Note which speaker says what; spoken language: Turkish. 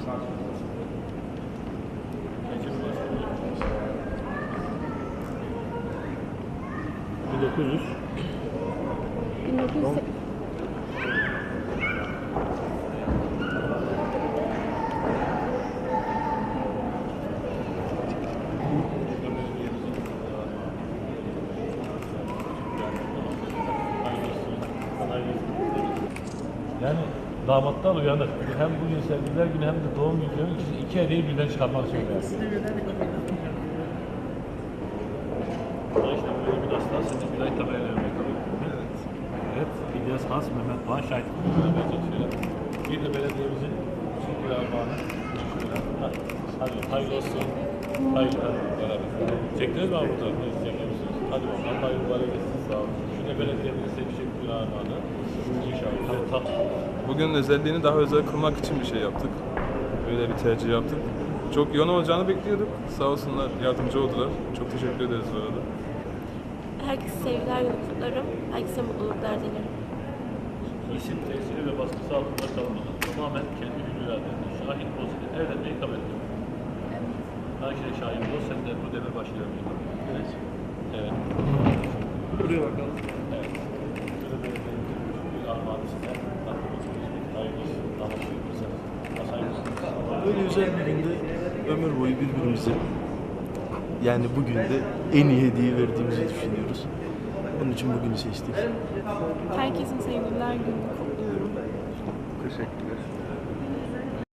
Speaker 1: ...1900...
Speaker 2: 1900
Speaker 1: Yani damatlar uyanık. Hem bugün sevgililer günü hem de doğum günü ikisi iki hediyeyi birden çıkarmak. Yani. Ama işte böyle bir hasta seni bir ay tabela vermek Evet. Evet. İlyas Has Mehmet Doğan şahit. Bir de belediyemizin çünkü armağanı. Hadi, hayırlı olsun. Hayırlı hadi beraber. Çektiniz mi? Çekemişsiniz. Hadi bakalım. Hayırlı mübarek etsin. Sağ olun. Şu da belediyemizin size bir şekilde bir armağanı. İnşallah. Tatlı.
Speaker 3: Bugün özelliğini daha özel kılmak için bir şey yaptık. Böyle bir tercih yaptık. Çok yoğun olacağını bekliyorduk. Sağ olsunlar yardımcı oldular. Çok teşekkür ederiz bu arada.
Speaker 2: Herkese sevgiler günü kutlarım. Herkese mutluluklar dilerim.
Speaker 1: İsim tesiri ve baskısı altında kalmadan tamamen kendi iradenle şahit pozitif evlenmeyi kabul ettim. Her şey şahit ol, sen de bu devir başlayabilir. Evet. Evet. Buraya bakalım. Evet. Şöyle bir bir armağanı size. Tatlı olsun. Hayırlı olsun. Damat buyurursanız. Masayı mısınız?
Speaker 4: Böyle özel bir günde ömür boyu birbirimize yani bugün de en iyi hediye verdiğimizi düşünüyoruz. Onun için bugünü seçtik.
Speaker 5: Herkesin sevgililer gününü kutluyorum.
Speaker 6: Teşekkürler.